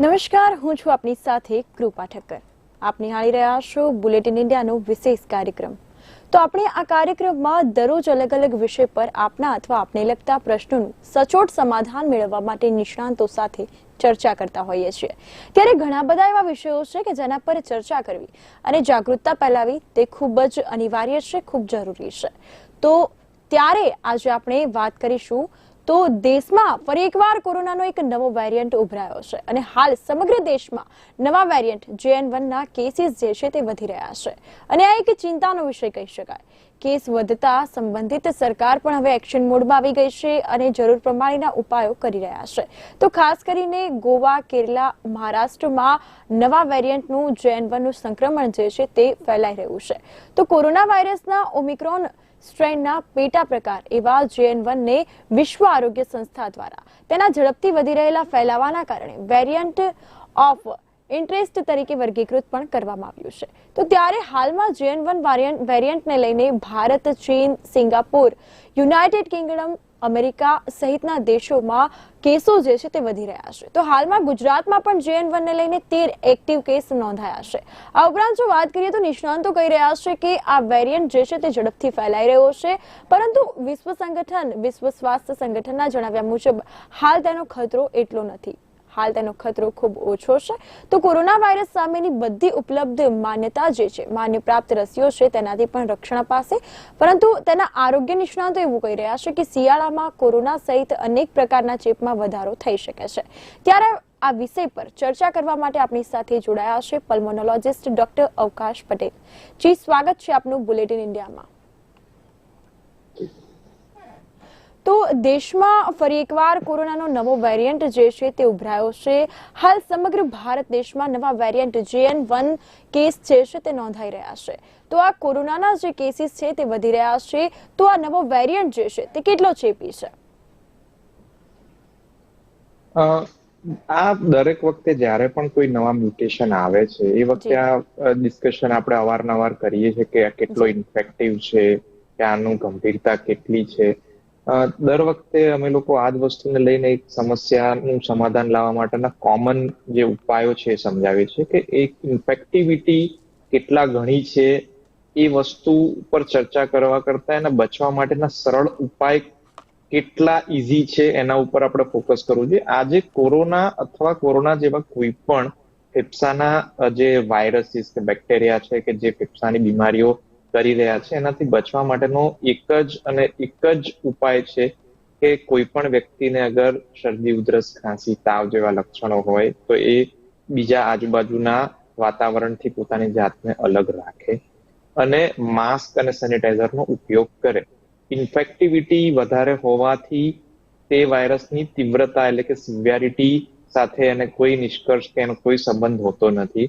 નમસ્કાર, હું છું આપની સાથે કૃપા ઠક્કર. આપ નિહાળી રહ્યા છો બુલેટિન ઇન્ડિયાનો વિશેષ કાર્યક્રમ. તો આપણે આ કાર્યક્રમમાં દરરોજ અલગ અલગ વિષય પર આપના અથવા આપને લગતા પ્રશ્નોનું સચોટ સમાધાન મેળવવા માટે નિષ્ણાંતો સાથે ચર્ચા કરતા હોઈએ છીએ. ત્યારે ઘણા બધા એવા વિષયો છે કે જેના પર ચર્ચા કરવી અને જાગૃતતા ફેલાવી તે ખૂબ જ અનિવાર્ય છે, ખૂબ જરૂરી છે. તો ત્યારે આજે આપણે વાત કરીશું તો દેશમાં ફરી એકવાર કોરોનાનો એક નવો વેરિયન્ટ ઉભરાયો છે અને હાલ સમગ્ર દેશમાં નવા વેરિયન્ટ જેએન વનના કેસીસ જે છે તે વધી રહ્યા છે. અને આ એક ચિંતાનો વિષય કહી શકાય. કેસ વધતા સંબંધિત સરકાર પણ હવે એક્શન મોડમાં આવી ગઈ છે અને જરૂર પ્રમાણેના ઉપાયો કરી રહ્યા છે. તો ખાસ કરીને ગોવા, કેરલા, મહારાષ્ટ્રમાં નવા વેરિયન્ટનું જેએન વનનું સંક્રમણ જે છે તે ફેલાઈ રહ્યું છે. તો કોરોના વાયરસના ઓમિક્રોન સ્ટ્રેનના પેટા પ્રકાર એવા જેએન વનને વિશ્વ આરોગ્ય સંસ્થા દ્વારા તેના ઝડપથી વધી રહેલા ફેલાવાના કારણે વેરિયન્ટ ઓફ ઇન્ટરેસ્ટ તરીકે વર્ગીકૃત પણ કરવામાં આવ્યું છે. તો ત્યારે હાલમાં જેએન વન વેરિયન્ટને લઈને ભારત, ચીન, સિંગાપુર, યુનાઇટેડ કિંગડમ અમેરિકા સહિતના દેશોમાં કેસો જે છે તે વધી રહ્યા છે. તો હાલમાં ગુજરાતમાં પણ જેએન વનને લઈને તેર એક્ટિવ કેસ નોંધાયા છે. આ ઉપરાંત જો વાત કરીએ તો નિષ્ણાંતો કહી રહ્યા છે કે આ વેરિયન્ટ જે છે તે ઝડપથી ફેલાઈ રહ્યો છે. પરંતુ વિશ્વ સંગઠન, વિશ્વ સ્વાસ્થ્ય સંગઠનના જણાવ્યા મુજબ હાલ તેનો ખતરો એટલો નથી. હાલ તેનો ખતરો ખૂબ ઓછો છે. તો કોરોના વાયરસ સામેની બધી ઉપલબ્ધ માન્યતા જે છે, માન્ય પ્રાપ્ત રસીઓ છે, તેનાથી પણ રક્ષણ અપાશે. પરંતુ તેના આરોગ્ય નિષ્ણાતો એવું કહી રહ્યા છે કે શિયાળામાં કોરોના સહિત અનેક પ્રકારના ચેપમાં વધારો થઈ શકે છે. ત્યારે આ વિષય પર ચર્ચા કરવા માટે આપણી સાથે જોડાયા છે પલ્મોનોલોજીસ્ટ ડોક્ટર અવકાશ પટેલ. જી, સ્વાગત છે આપનું બુલેટિન ઇન્ડિયામાં. તો દેશમાં ફરી એકવાર કોરોનાનો નવો વેરિયન્ટ જે છે તે ઉભરાયો છે. હાલ સમગ્ર ભારત દેશમાં નવા વેરિયન્ટ જેએન વન કેસ જે છે તે નોંધાઈ રહ્યા છે. તો આ કોરોનાના જે કેસીસ છે તે વધી રહ્યા છે. તો આ નવો વેરિયન્ટ જે છે તે કેટલો ચેપી છે? આ દરેક વખતે જ્યારે પણ કોઈ નવા મ્યુટેશન આવે છે એ વખતે આ ડિસ્કશન આપણે અવારનવાર કરીએ છીએ કે આ કેટલો ઇન્ફેક્ટિવ છે કે આનું ગંભીરતા કેટલી છે. દર વખતે અમે લોકો આ જ વસ્તુને લઈને એક સમસ્યાનું સમાધાન લાવવા માટેના કોમન જે ઉપાયો છે એ સમજાવીએ છીએ કે એક ઇન્ફેક્ટિવિટી કેટલા ઘણી છે એ વસ્તુ ઉપર ચર્ચા કરવા કરતા એને બચવા માટેના સરળ ઉપાય કેટલા ઇઝી છે એના ઉપર આપણે ફોકસ કરવું જોઈએ. આજે કોરોના અથવા કોરોના જેવા કોઈ પણ ફેફસાના જે વાયરસીસ કે બેક્ટેરિયા છે કે જે ફેફસાની બીમારીઓ કરી રહ્યા છે. એનાથી બચવા માટેનો એક જ અને એક જ ઉપાય છે કે કોઈ પણ વ્યક્તિને અગર શરદી, ઉધરસ, ખાંસી, તાવ જેવા લક્ષણો હોય તો એ બીજા આજુબાજુના વાતાવરણથી પોતાની જાતને અલગ રાખે અને માસ્ક અને સેનિટાઈઝરનો ઉપયોગ કરે. ઇન્ફેક્ટિવિટી વધારે હોવાથી તે વાયરસની તીવ્રતા એટલે કે સિવિયારિટી સાથે એને કોઈ નિષ્કર્ષ કે એનો કોઈ સંબંધ હોતો નથી.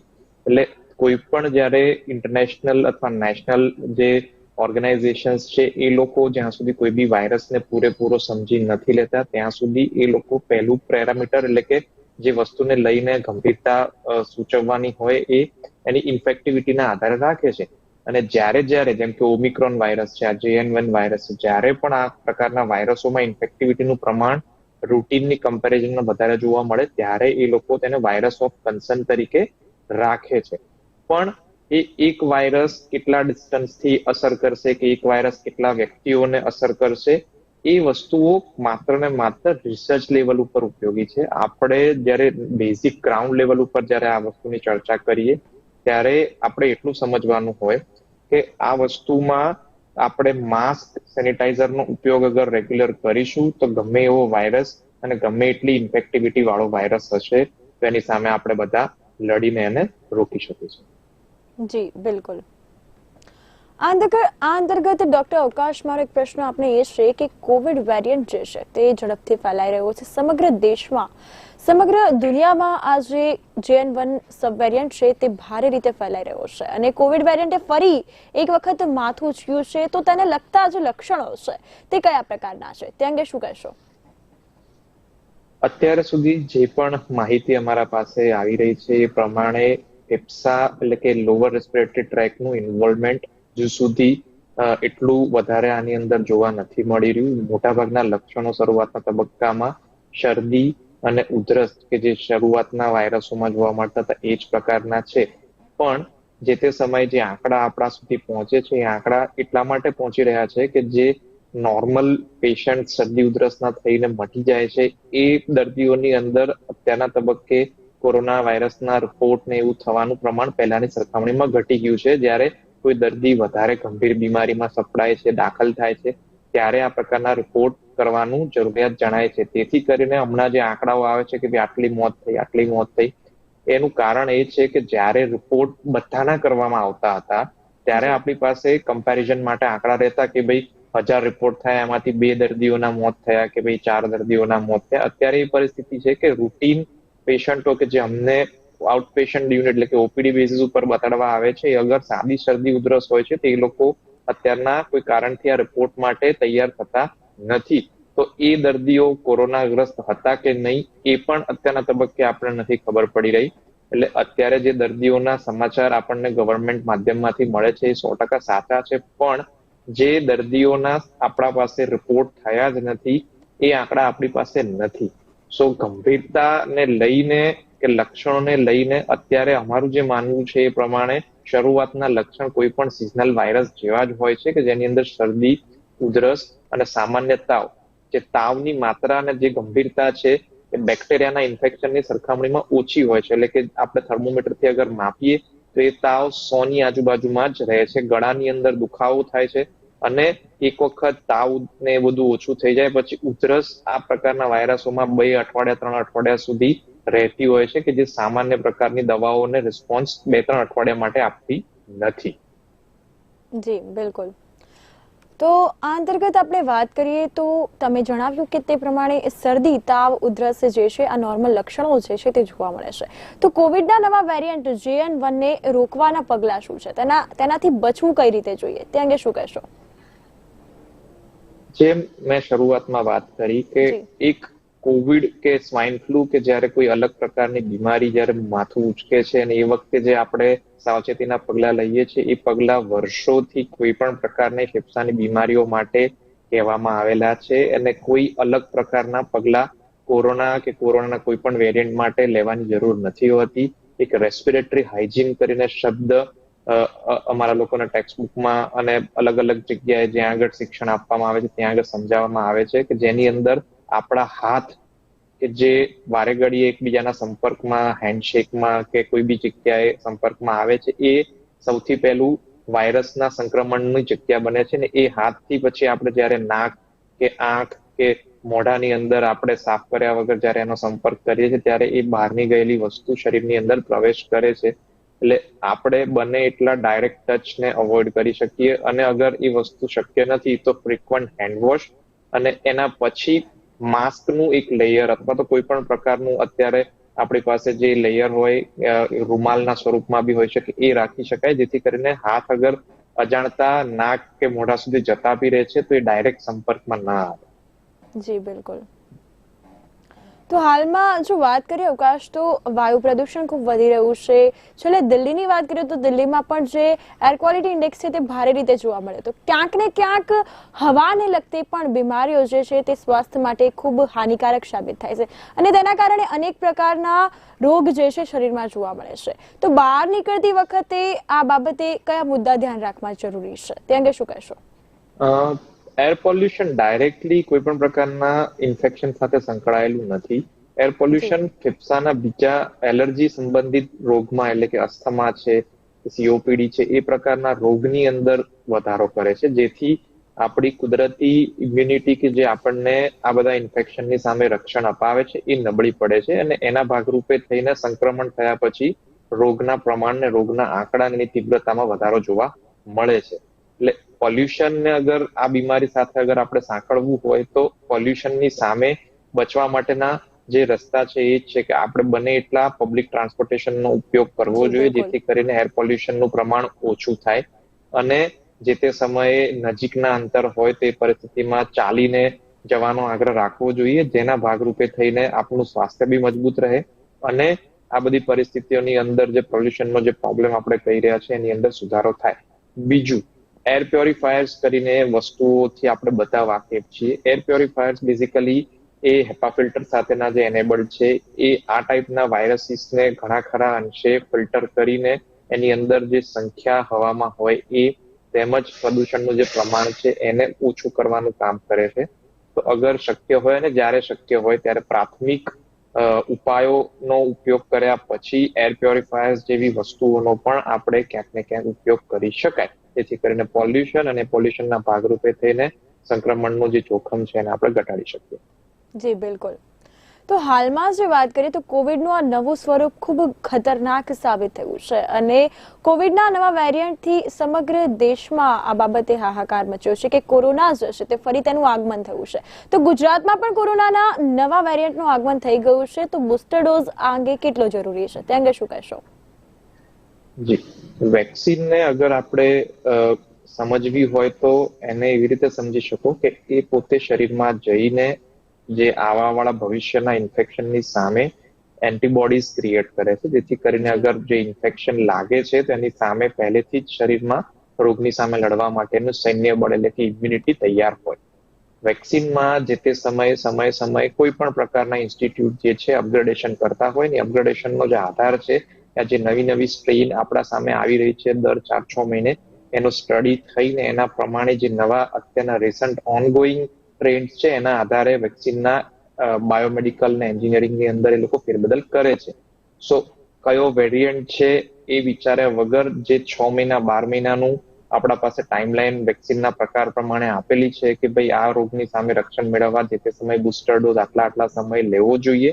એટલે કોઈ પણ જ્યારે ઇન્ટરનેશનલ અથવા નેશનલ જે ઓર્ગેનાઇઝેશન્સ છે, એ લોકો જ્યાં સુધી કોઈ બી વાયરસને પૂરેપૂરો સમજી નથી લેતા, ત્યાં સુધી એ લોકો પહેલું પેરામીટર એટલે કે જે વસ્તુને લઈને ગંભીરતા સૂચવવાની હોય એ એની ઇન્ફેક્ટિવિટીના આધારે રાખે છે. અને જ્યારે જ્યારે જેમ કે ઓમિક્રોન વાયરસ છે, આ જેએન વન વાયરસ છે, જ્યારે પણ આ પ્રકારના વાયરસોમાં ઇન્ફેક્ટિવિટીનું પ્રમાણ રૂટીનની કમ્પેરિઝનમાં વધારે જોવા મળે, ત્યારે એ લોકો તેને વાયરસ ઓફ કન્સર્ન તરીકે રાખે છે. પણ એ એક વાયરસ કેટલા ડિસ્ટન્સથી અસર કરશે કે એક વાયરસ કેટલા વ્યક્તિઓને અસર કરશે, એ વસ્તુઓ માત્ર ને માત્ર રિસર્ચ લેવલ ઉપર ઉપયોગી છે. આપણે જ્યારે બેઝિક ગ્રાઉન્ડ લેવલ ઉપર જ્યારે આ વસ્તુની ચર્ચા કરીએ, ત્યારે આપણે એટલું સમજવાનું હોય કે આ વસ્તુમાં આપણે માસ્ક સેનિટાઈઝરનો ઉપયોગ અગર રેગ્યુલર કરીશું, તો ગમે એવો વાયરસ અને ગમે એટલી ઇન્ફેક્ટિવિટી વાળો વાયરસ હશે, તો એની સામે આપણે બધા લડીને એને રોકી શકીશું. જી, બિલકુલ. આ અંતર્ગત ડોક્ટર અવકાશ, મારો એક પ્રશ્ન આપણે એ છે કે કોવિડ વેરિયન્ટ જે છે તે ઝડપથી ફેલાઈ રહ્યો છે સમગ્ર દેશમાં. સમગ્ર દુનિયામાં આ જે જેએન વન સબ વેરિયન્ટ છે તે ભારે રીતે ફેલાઈ રહ્યો છે. અને કોવિડ વેરિયન્ટે ફરી એક વખત માથું ઉચક્યું છે તો તેને લગતા જે લક્ષણો છે તે કયા પ્રકારના છે? તે અંગે શું કહેશો? અત્યાર સુધી જે પણ માહિતી અમારા પાસે આવી રહી છે એ પ્રમાણે ફેફસા એટલે કે લોઅર રેસ્પિરેટરી ટ્રેકનું ઇન્વોલ્વમેન્ટ હજુ સુધી એટલું વધારે આની અંદર જોવા નથી મળી રહ્યું. મોટાભાગના લક્ષણો શરૂઆતના તબક્કામાં શરદી અને ઉધરસ કે જે શરૂઆતના વાયરસોમાં જોવા મળતા હતા એ જ પ્રકારના છે. પણ જે તે સમયે જે આંકડા આપણા સુધી પહોંચે છે, એ આંકડા એટલા માટે પહોંચી રહ્યા છે કે જે નોર્મલ પેશન્ટ શરદી ઉધરસના થઈને મટી જાય છે એ દર્દીઓની અંદર અત્યારના તબક્કે કોરોના વાયરસના રિપોર્ટ એવું થવાનું પ્રમાણ પહેલાની સરખામણીમાં ઘટી ગયું છે. જ્યારે કોઈ દર્દી વધારે ગંભીર બીમારીમાં સપડાય છે, દાખલ થાય છે, ત્યારે આ પ્રકારના રિપોર્ટ કરવાનું જરૂરિયાત જણાય છે. તેથી કરીને હમણાં જે આંકડાઓ આવે છે કે ભાઈ આટલી મોત થઈ, આટલી મોત થઈ, એનું કારણ એ છે કે જ્યારે રિપોર્ટ બધાના કરવામાં આવતા હતા, ત્યારે આપણી પાસે કમ્પેરિઝન માટે આંકડા રહેતા કે ભાઈ હજાર રિપોર્ટ થયા, એમાંથી બે દર્દીઓના મોત થયા, કે ભાઈ ચાર દર્દીઓના મોત થયા. અત્યારે એ પરિસ્થિતિ છે કે રૂટીન પેશન્ટો કે જે અમને આઉટ પેશન્ટ યુનિટ એટલે કે ઓપીડી બેઝિસ ઉપર બતાડવા આવે છે અગર સાદી શરદી ઉધરસ હોય છે, તે લોકો અત્યારના કોઈ કારણથી આ રિપોર્ટ માટે તૈયાર થતા નથી. તો એ દર્દીઓ કોરોનાગ્રસ્ત હતા કે નહીં, એ પણ અત્યારના તબક્કે આપણને નથી ખબર પડી રહી. એટલે અત્યારે જે દર્દીઓના સમાચાર આપણને ગવર્મેન્ટ માધ્યમમાંથી મળે છે, એ સો ટકા સાચા છે, પણ જે દર્દીઓના આપણા પાસે રિપોર્ટ થયા જ નથી, એ આંકડા આપણી પાસે નથી. સો ગંભીરતાને લઈને કે લક્ષણોને લઈને અત્યારે અમારું જે માનવું છે એ પ્રમાણે શરૂઆતના લક્ષણ કોઈ પણ સિઝનલ વાયરસ જેવા જ હોય છે કે જેની અંદર શરદી, ઉધરસ અને સામાન્ય તાવ, જે તાવની માત્રા અને જે ગંભીરતા છે એ બેક્ટેરિયાના ઇન્ફેક્શનની સરખામણીમાં ઓછી હોય છે. એટલે કે આપણે થર્મોમીટરથી અગર માપીએ તો એ તાવ સોની આજુબાજુમાં જ રહે છે. ગળાની અંદર દુખાવો થાય છે. અને એક વખત તાવ ને બધું ઓછું થઈ જાય, પછી ઉધરસ આ પ્રકારના વાયરસોમાં બે અઠવાડિયા, ત્રણ અઠવાડિયા સુધી રહેતી હોય છે કે જે સામાન્ય પ્રકારની દવાઓને રિસ્પોન્સ બે, ત્રણ અઠવાડિયા માટે આપતી નથી. જી, બિલકુલ. તો આ અંતર્ગત આપણે વાત કરીએ તો તમે જણાવ્યું કે તે પ્રમાણે શરદી, તાવ, ઉધરસ જે છે, આ નોર્મલ લક્ષણો જે છે તે જોવા મળે છે. તો કોવિડના નવા વેરિયન્ટ જેએન વનને રોકવાના પગલાં શું છે? તેના, તેનાથી બચવું કઈ રીતે જોઈએ? તે અંગે શું કહેશો? જેમ મેં શરૂઆતમાં વાત કરી કે એક કોવિડ કે સ્વાઇન ફ્લુ કે જ્યારે કોઈ અલગ પ્રકારની બીમારી જ્યારે માથું ઉચકે છે અને એ વખતે જે આપણે સાવચેતીના પગલા લઈએ છીએ એ પગલા વર્ષોથી કોઈ પણ પ્રકારની ફેફસાની બીમારીઓ માટે કહેવામાં આવેલા છે અને કોઈ અલગ પ્રકારના પગલા કોરોના કે કોરોનાના કોઈ પણ વેરિયન્ટ માટે લેવાની જરૂર નથી હોતી. એક રેસ્પિરેટરી હાઇજીન કરીને શબ્દ અમારા લોકોના ટેક્સ્ટબુકમાં અને અલગ અલગ જગ્યાએ જ્યાં આગળ શિક્ષણ આપવામાં આવે છે, ત્યાં આગળ સમજાવવામાં આવે છે કે જેની અંદર આપણા હાથ કે જે વારે ઘડીએ એકબીજાના સંપર્કમાં હેન્ડશેકમાં કે કોઈ બી જગ્યાએ સંપર્કમાં આવે છે, એ સૌથી પહેલું વાયરસના સંક્રમણની જગ્યા બને છે ને એ હાથથી પછી આપણે જ્યારે નાક કે આંખ કે મોઢાની અંદર આપણે સાફ કર્યા વગર જ્યારે એનો સંપર્ક કરીએ છીએ, ત્યારે એ બહારની ગયેલી વસ્તુ શરીરની અંદર પ્રવેશ કરે છે. એટલે આપણે બને એટલા ડાયરેક્ટ ટચ ને અવોઇડ કરી શકીએ અને અગર એ વસ્તુ શક્ય નથી, તો ફ્રિકવન્ટ હેન્ડવોશ અને એના પછી માસ્કનું એક લેયર અથવા તો કોઈ પણ પ્રકારનું અત્યારે આપણી પાસે જે લેયર હોય રૂમાલના સ્વરૂપમાં બી હોઈ શકે, એ રાખી શકાય. જેથી કરીને હાથ અગર અજાણતા નાક કે મોઢા સુધી જતા બી રહે છે, તો એ ડાયરેક્ટ સંપર્કમાં ના આવે. જી, બિલકુલ. તો હાલમાં જો વાત કરીએ અવકાશ, તો વાયુ પ્રદૂષણ ખૂબ વધી રહ્યું છે. છેલ્લે દિલ્હીની વાત કરીએ તો દિલ્હીમાં પણ જે એર ક્વોલિટી ઇન્ડેક્સ છે તે ભારે રીતે જોવા મળે. તો ક્યાંક ને ક્યાંક હવાને લગતી પણ બીમારીઓ જે છે તે સ્વાસ્થ્ય માટે ખૂબ હાનિકારક સાબિત થાય છે. અને તેના કારણે અનેક પ્રકારના રોગ જે છે શરીરમાં જોવા મળે છે. તો બહાર નીકળતી વખતે આ બાબતે કયા મુદ્દા ધ્યાન રાખવા જરૂરી છે? તે અંગે શું કહેશો? એર પોલ્યુશન ડાયરેક્ટલી કોઈ પણ પ્રકારના ઇન્ફેક્શન સાથે સંકળાયેલું નથી. એર પોલ્યુશન ફેફસાના બીજા એલર્જી સંબંધિત રોગમાં એટલે કે અસ્થમા છે સીઓપીડી છે એ પ્રકારના રોગની અંદર વધારો કરે છે. જેથી આપણી કુદરતી ઇમ્યુનિટી કે જે આપણને આ બધા ઇન્ફેક્શનની સામે રક્ષણ અપાવે છે એ નબળી પડે છે અને એના ભાગરૂપે થઈને સંક્રમણ થયા પછી રોગના પ્રમાણને રોગના આંકડાની તીવ્રતામાં વધારો જોવા મળે છે. એટલે પોલ્યુશનને અગર આ બીમારી સાથે અગર આપણે સાંકળવું હોય તો પોલ્યુશનની સામે બચવા માટેના જે રસ્તા છે એ જ છે કે આપણે બને એટલા પબ્લિક ટ્રાન્સપોર્ટેશનનો ઉપયોગ કરવો જોઈએ જેથી કરીને એર પોલ્યુશનનું પ્રમાણ ઓછું થાય અને જે તે સમયે નજીકના અંતર હોય તે પરિસ્થિતિમાં ચાલીને જવાનો આગ્રહ રાખવો જોઈએ જેના ભાગરૂપે થઈને આપણું સ્વાસ્થ્ય બી મજબૂત રહે અને આ બધી પરિસ્થિતિઓની અંદર જે પોલ્યુશનનો જે પ્રોબ્લેમ આપણે કહી રહ્યા છીએ એની અંદર સુધારો થાય. બીજું એર પ્યોરિફાયર્સ કરીને વસ્તુઓથી આપણે બધા વાકેફ છીએ. એર પ્યોરિફાયર્સ બેઝિકલી એ હેપા ફિલ્ટર સાથેના જે એનેબલ્ડ છે, એ આ ટાઈપના વાયરસીસને ઘણા ખરા અંશે ફિલ્ટર કરીને એની અંદર જે સંખ્યા હવામાં હોય એ તેમજ પ્રદૂષણનું જે પ્રમાણ છે એને ઓછું કરવાનું કામ કરે છે. તો અગર શક્ય હોય અને જ્યારે શક્ય હોય ત્યારે પ્રાથમિક ઉપાયોનો ઉપયોગ કર્યા પછી એર પ્યોરિફાયર્સ જેવી વસ્તુઓનો પણ આપણે ક્યાંક ને ક્યાંક ઉપયોગ કરી શકાય. જેથી કરીને પોલ્યુશન અને પોલ્યુશનના ભાગરૂપે થઈને સંક્રમણનું જે જોખમ છે એને આપણે ઘટાડી શકીએ. જી, બિલકુલ. તો હાલમાં જે વાત કરીએ તો કોવિડનું આ નવું સ્વરૂપ ખૂબ ખતરનાક સાબિત થયું છે અને કોવિડના નવા વેરિયન્ટથી સમગ્ર દેશમાં આ બાબતે હાહાકાર મચ્યો છે કે કોરોના જ છે, તે ફરી તેનું આગમન થયું છે. તો ગુજરાતમાં પણ કોરોનાના નવા વેરિયન્ટનું આગમન થઈ ગયું છે, તો બુસ્ટર ડોઝ આ અંગે કેટલો જરૂરી છે? તે અંગે શું કહેશો? જી. વેક્સિનને અગર આપણે સમજવી હોય તો એને એવી રીતે સમજી શકો કે એ પોતે શરીરમાં જઈને જે આવાવાળા ભવિષ્યના ઇન્ફેક્શનની સામે એન્ટીબોડીઝ ક્રિએટ કરે છે. જેથી કરીને અગર જે ઇન્ફેક્શન લાગે છે તેની સામે પહેલેથી જ શરીરમાં રોગની સામે લડવા માટેનું સૈન્ય બળ એટલે કે ઇમ્યુનિટી તૈયાર હોય. વેક્સિનમાં જે તે સમયે, સમય, સમયે કોઈ પણ પ્રકારના ઇન્સ્ટિટ્યૂટ જે છે અપગ્રેડેશન કરતા હોય ને અપગ્રેડેશનનો જે આધાર છે જે નવી નવી સ્ટ્રેઇન આપણા સામે આવી રહી છે દર ચાર છ મહિને, એનો સ્ટડી થઈને એના પ્રમાણે જે નવા અત્યારના રિસન્ટ ઓનગોઈંગ ટ્રેન્ડ છે, એના આધારે વેક્સિનના બાયોમેડિકલ ને એન્જિનિયરિંગની અંદર એ લોકો ફેરબદલ કરે છે. સો કયો વેરિયન્ટ છે એ વિચાર્યા વગર જે છ મહિના, બાર મહિનાનું આપણા પાસે ટાઈમલાઈન વેક્સિનના પ્રકાર પ્રમાણે આપેલી છે કે ભાઈ આ રોગની સામે રક્ષણ મેળવવા જે તે સમય બુસ્ટર ડોઝ આટલા આટલા સમય લેવો જોઈએ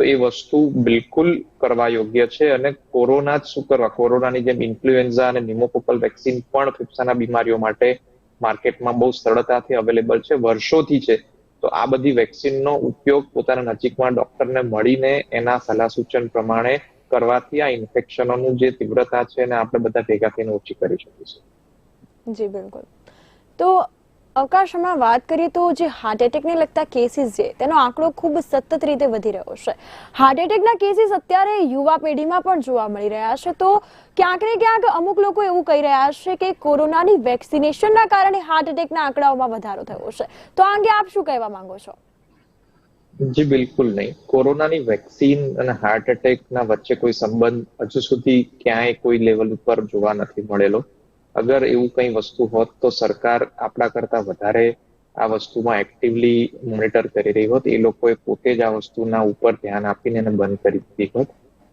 તો એ વસ્તુ બિલકુલ કરવા યોગ્ય છે અને કોરોના જ શું કરવા? કોરોનાની જેમ ઇન્ફ્લુએન્ઝા અને નિમોકોકલ વેક્સિન પણ ફેફસાના બીમારીઓ માટે માર્કેટમાં બહુ સરળતાથી અવેલેબલ છે, વર્ષોથી છે. તો આ બધી વેક્સિનનો ઉપયોગ પોતાના નજીકમાં ડોક્ટરને મળીને એના સલાહ સૂચન પ્રમાણે કરવાથી આ ઇન્ફેક્શનોનું જે તીવ્રતા છે એને આપણે બધા ભેગા થઈને ઓછી કરી શકીશું. જી, બિલકુલ. તો અવકાશ હમણાં વાત કરીએ તો જે હાર્ટ એટેકને લગતા કેસીસ છે, તેનો આંકડો ખૂબ સતત રીતે વધી રહ્યો છે. હાર્ટ એટેકના કેસીસ અત્યારે યુવા પેઢીમાં પણ જોવા મળી રહ્યા છે. તો ક્યાંક ને ક્યાંક અમુક લોકો એવું કહી રહ્યા છે કે કોરોનાની વેક્સિનેશનના કારણે હાર્ટ એટેકના આંકડાઓમાં વધારો થયો છે. તો આ અંગે આપ શું કહેવા માંગો છો? જી, બિલકુલ નહીં. કોરોનાની વેક્સિન અને હાર્ટ એટેકના વચ્ચે કોઈ સંબંધ હજુ સુધી ક્યાંય કોઈ લેવલ ઉપર જોવા નથી મળેલો. અગર એવું કંઈ વસ્તુ હોત તો સરકાર આપણા કરતા વધારે આ વસ્તુમાં એક્ટિવલી મોનિટર કરી રહી હોત. એ લોકોએ પોતે જ આ વસ્તુના ઉપર ધ્યાન આપીને એને બંધ કરી દીધી હોત.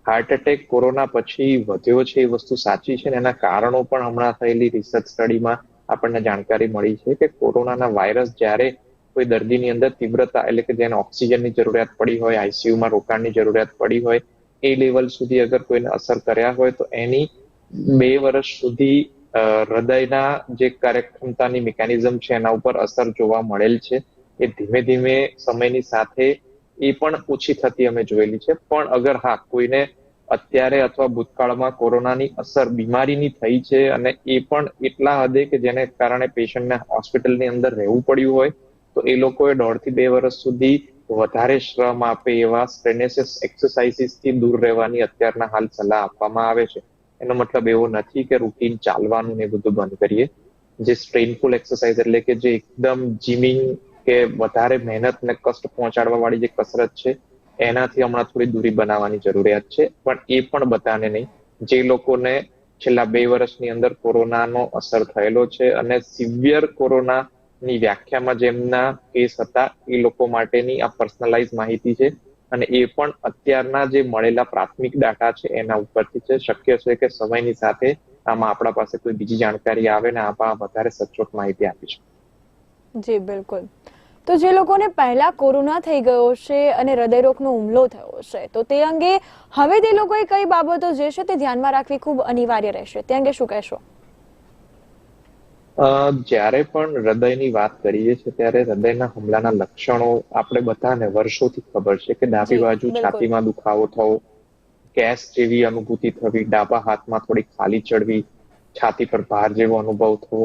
હાર્ટ એટેક કોરોના પછી વધ્યો છે એ વસ્તુ સાચી છે ને એના કારણો પણ હમણાં થયેલી રિસર્ચ સ્ટડીમાં આપણને જાણકારી મળી છે કે કોરોનાના વાયરસ જ્યારે કોઈ દર્દીની અંદર તીવ્રતા એટલે કે જેને ઓક્સિજનની જરૂરિયાત પડી હોય આઈસીયુમાં રોકાણની જરૂરિયાત પડી હોય, એ લેવલ સુધી અગર કોઈને અસર કર્યા હોય તો એની બે વર્ષ સુધી હૃદયના જે કાર્યક્ષમતાની મિકેનિઝમ છે, એના ઉપર અસર જોવા મળેલ છે. એ ધીમે ધીમે સમયની સાથે એ પણ ઓછી થતી અમે જોયેલી છે. પણ અગર હા, કોઈને અત્યારે અથવા ભૂતકાળમાં કોરોનાની અસર બીમારીની થઈ છે અને એ પણ એટલા હદે કે જેને કારણે પેશન્ટને હોસ્પિટલની અંદર રહેવું પડ્યું હોય, તો એ લોકોએ દોઢથી બે વર્ષ સુધી વધારે શ્રમ આપે એવા સ્ટ્રેનેસિસ એક્સરસાઇઝીસથી દૂર રહેવાની અત્યારના હાલ સલાહ આપવામાં આવે છે. એનો મતલબ એવો નથી કે રૂટીન ચાલવાનું ને બધું બંધ કરીએ. જે સ્ટ્રેનફુલ એક્સરસાઇઝ એટલે કે જે એકદમ જીમિંગ કે વધારે મહેનત ને કષ્ટ પહોંચાડવા વાળી જે કસરત છે, એનાથી હમણાં થોડી દૂરી બનાવવાની જરૂરિયાત છે. પણ એ પણ બધાને નહીં. જે લોકોને છેલ્લા બે વર્ષની અંદર કોરોનાનો અસર થયેલો છે અને સિવિયર કોરોના ની વ્યાખ્યામાં જેમના કેસ હતા, એ લોકો માટેની આ પર્સનલાઇઝ માહિતી છે. અને એ પણ અત્યારના જે મળેલા પ્રાથમિક ડાટા છે, એના ઉપરથી છે. શક્ય છે કે સમયની સાથે આમાં આપણા પાસે કોઈ બીજી જાણકારી આવે ને આમાં વધારે સચોટ માહિતી આપીશું જી, બિલકુલ. તો જે લોકોને પહેલા કોરોના થઈ ગયો છે અને હૃદયરોગનો હુમલો થયો છે તો તે અંગે હવે તે લોકોએ કઈ બાબતો જે છે તે ધ્યાનમાં રાખવી ખૂબ અનિવાર્ય રહેશે. તે અંગે શું કહેશો? જ્યારે પણ હૃદયની વાત કરીએ છીએ ત્યારે હૃદયના હુમલાના લક્ષણો આપણે બધાને વર્ષોથી ખબર છે કે ડાબી બાજુ છાતીમાં દુખાવો થવો ગેસ જેવી અનુભૂતિ થવી ડાબા હાથમાં થોડી ખાલી ચડવી છાતી પર ભાર જેવો અનુભવ થવો.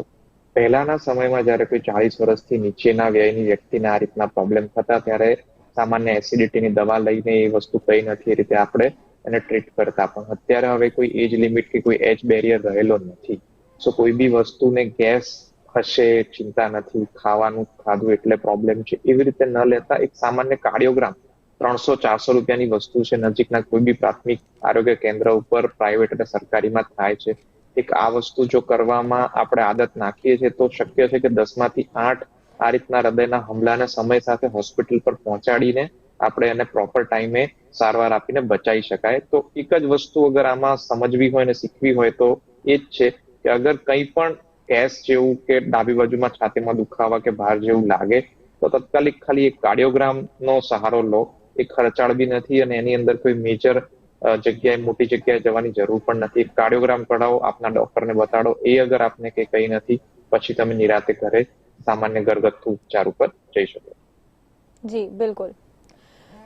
પહેલાના સમયમાં જ્યારે કોઈ ચાલીસ વર્ષથી નીચેના વ્યયની વ્યક્તિને આ રીતના પ્રોબ્લેમ થતા ત્યારે સામાન્ય એસિડિટીની દવા લઈને એ વસ્તુ કઈ નથી એ રીતે આપણે એને ટ્રીટ કરતા. પણ અત્યારે હવે કોઈ એજ લિમિટ કે કોઈ એજ બેરિયર રહેલો નથી. સો કોઈ બી વસ્તુને ગેસ હશે ચિંતા નથી ખાવાનું ખાધું એટલે પ્રોબ્લેમ છે એવી રીતે ન લેતા એક સામાન્ય કાર્ડિયોગ્રામ ત્રણસો ચારસો રૂપિયાની વસ્તુ છે નજીકના કોઈ બી પ્રાથમિક આરોગ્ય કેન્દ્ર ઉપર પ્રાઇવેટ અને સરકારીમાં થાય છે એક આ વસ્તુ જો કરવામાં આપણે આદત નાખીએ છીએ તો શક્ય છે કે દસમાંથી આઠ આ રીતના હૃદયના હુમલાને સમય સાથે હોસ્પિટલ પર પહોંચાડીને આપણે એને પ્રોપર ટાઈમે સારવાર આપીને બચાવી શકાય તો એક જ વસ્તુ અગર આમાં સમજવી હોય અને શીખવી હોય તો એ જ છે કે અગર કંઈ પણ કેસ જેવું કે ડાબી બાજુમાં છાતીમાં દુખાવા કે ભાર જેવું લાગે, તો તત્કાલિક ખાલી એક કાર્ડિયોગ્રામ નો સહારો લો. એ ખર્ચાળ બી નથી અને એની અંદર કોઈ મેજર જગ્યાએ, મોટી જગ્યાએ જવાની જરૂર પણ નથી. કાર્ડિયોગ્રામ કઢાવો, આપના ડોક્ટરને બતાડો. એ અગર આપને કે કઈ નથી, પછી તમે નિરાતે ઘરે સામાન્ય ઘરગથ્થુ ઉપચાર ઉપર જઈ શકો. જી, બિલકુલ.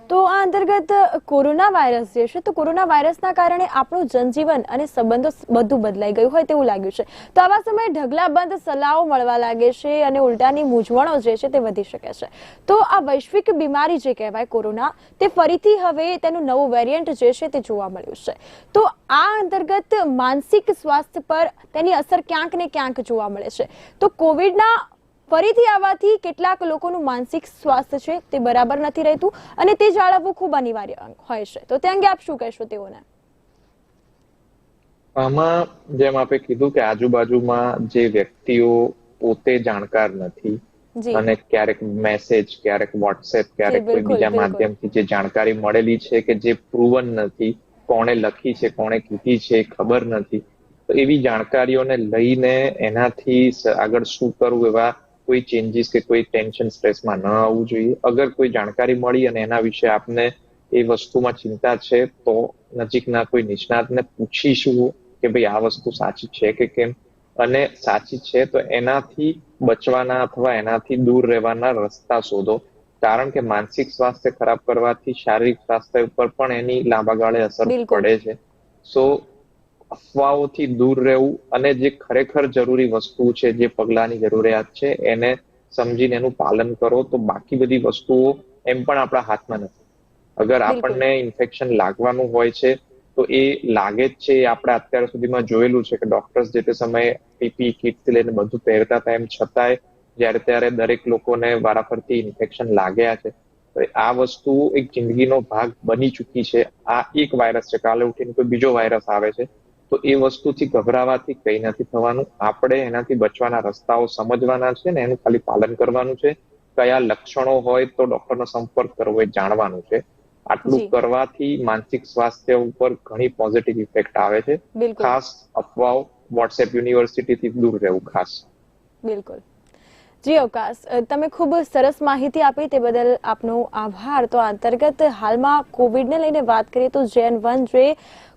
તો આ અંતર્ગત કોરોના વાયરસ જે છે, તો કોરોના વાયરસના કારણે આપણું જનજીવન અને સંબંધો બધું બદલાઈ ગયું હોય તેવું લાગ્યું છે. તો આવા સમયે ઢગલાબંધ સલાહો મળવા લાગે છે અને ઉલટાની મૂંઝવણો જે છે તે વધી શકે છે. તો આ વૈશ્વિક બીમારી જે કહેવાય કોરોના, તે ફરીથી હવે તેનું નવું વેરિયન્ટ જે છે તે જોવા મળ્યું છે. તો આ અંતર્ગત માનસિક સ્વાસ્થ્ય પર તેની અસર ક્યાંક ને ક્યાંક જોવા મળે છે. તો કોવિડના ફરીથી આવવાથી કેટલાક લોકોનું માનસિક સ્વાસ્થ્ય છે તે બરાબર નથી રહેતું અને તે જાળવવું ખૂબ અનિવાર્ય હોય છે. તો તે અંગે આપ શું કહેશો તેઓને? આમાં જેમ આપે કીધું કે આજુબાજુમાં જે વ્યક્તિઓ પોતે જાણકાર નથી અને ક્યારેક મેસેજ ક્યારેક વોટ્સએપ ક્યારેક કોઈ બીજા માધ્યમથી જે જાણકારી મળેલી છે કે જે પ્રુવન નથી કોણે લખી છે કોણે કીધી છે ખબર નથી તો એવી જાણકારીઓને લઈને એનાથી આગળ શું કરવું એવા કોઈ ચેન્જીસ કે કોઈ ટેન્શન સ્ટ્રેસમાં ન આવવું જોઈએ. અગર કોઈ જાણકારી મળી અને એના વિશે આપને એ વસ્તુમાં ચિંતા છે તો નજીકના કોઈ નિષ્ણાતને પૂછીશું કે ભાઈ આ વસ્તુ સાચી છે કે કેમ? અને સાચી છે તો એનાથી બચવાના અથવા એનાથી દૂર રહેવાના રસ્તા શોધો. કારણ કે માનસિક સ્વાસ્થ્ય ખરાબ કરવાથી શારીરિક સ્વાસ્થ્ય ઉપર પણ એની લાંબા ગાળે અસર. પડે છે. સો અફવાઓથી દૂર રહેવું અને જે ખરેખર જરૂરી વસ્તુ છે જે પગલાની જરૂરિયાત છે એને સમજીને એનું પાલન કરો તો બાકી બધી વસ્તુઓ એમ પણ આપણા હાથમાં નથી. અગર આપણને ઇન્ફેક્શન લાગવાનું હોય છે તો એ લાગે જ છે આપણે અત્યાર સુધીમાં જોયેલું છે કે ડોક્ટર્સ જે તે સમયે પીપી કિટ લઈને બધું પહેરતા હતા એમ છતાંય જ્યારે ત્યારે દરેક લોકોને વારાફરતી ઇન્ફેક્શન લાગ્યા છે. આ વસ્તુ એક જિંદગીનો ભાગ બની ચૂકી છે. આ એક વાયરસ છે કાલે ઉઠીને કોઈ બીજો વાયરસ આવે છે. તો એ વસ્તુથી ગભરાવાથી કઈ નથી થવાનું. આપણે એનાથી બચવાના રસ્તાઓ સમજવાના છે ને એનું ખાલી પાલન કરવાનું છે. કયા લક્ષણો હોય તો ડોક્ટરનો સંપર્ક કરવો એ જાણવાનું છે. આટલું કરવાથી માનસિક સ્વાસ્થ્ય ઉપર ઘણી પોઝિટિવ ઇફેક્ટ આવે છે. ખાસ અફવાઓ વોટ્સએપ યુનિવર્સિટીથી દૂર રહેવું ખાસ. બિલકુલ. જી, અવકાશ. તમે ખૂબ સરસ માહિતી આપી તે બદલ આપનો આભાર. તો અંતર્ગત હાલમાં કોવિડને લઈને વાત કરીએ તો જેન વન જે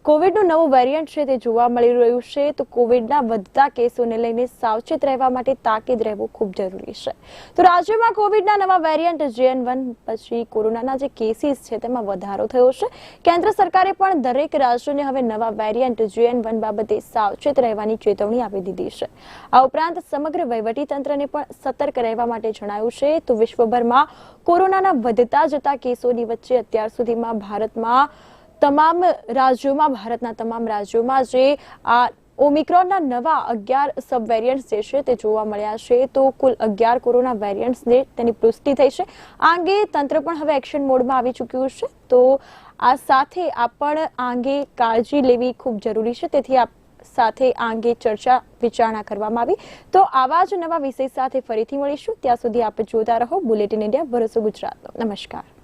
કોવિડનું નવું વેરિયન્ટ છે તે જોવા મળી રહ્યું છે. તો કોવિડના વધતા કેસોને લઈને સાવચેત રહેવા માટે તાકીદ રહેવું ખૂબ જરૂરી છે. તો રાજ્યમાં કોવિડના નવા વેરિયન્ટ જેન વન પછી કોરોનાના જે કેસીસ છે તેમાં વધારો થયો છે. કેન્દ્ર સરકારે પણ દરેક રાજ્યોને હવે નવા વેરિયન્ટ જેન વન બાબતે સાવચેત રહેવાની ચેતવણી આપી દીધી છે. આ ઉપરાંત સમગ્ર વહીવટી તંત્રને પણ સતર્ક રહેવા માટે જણાયું છે. તો વિશ્વભરમાં કોરોનાના વધતા જતા કેસોની વચ્ચે અત્યાર સુધીમાં ભારતમાં તમામ રાજ્યોમાં, ભારતના તમામ રાજ્યોમાં જે આ ઓમિક્રોનના નવા અગિયાર સબ વેરિયન્ટ્સ જે છે તે જોવા મળ્યા છે. તો કુલ અગિયાર કોરોના વેરિયન્ટ્સને તેની પુષ્ટિ થઈ છે. આ અંગે તંત્ર પણ હવે એક્શન મોડમાં આવી ચૂક્યું છે. તો આ સાથે આ પણ આ અંગે કાળજી લેવી ખૂબ જરૂરી છે. તેથી આ સાથે આ અંગે ચર્ચા વિચારણા કરવામાં આવી. તો આવા જ નવા વિષય સાથે ફરીથી મળીશું. ત્યાં સુધી આપ જોતા રહો બુલેટિન ઇન્ડિયા ભરોસો ગુજરાતનો. નમસ્કાર.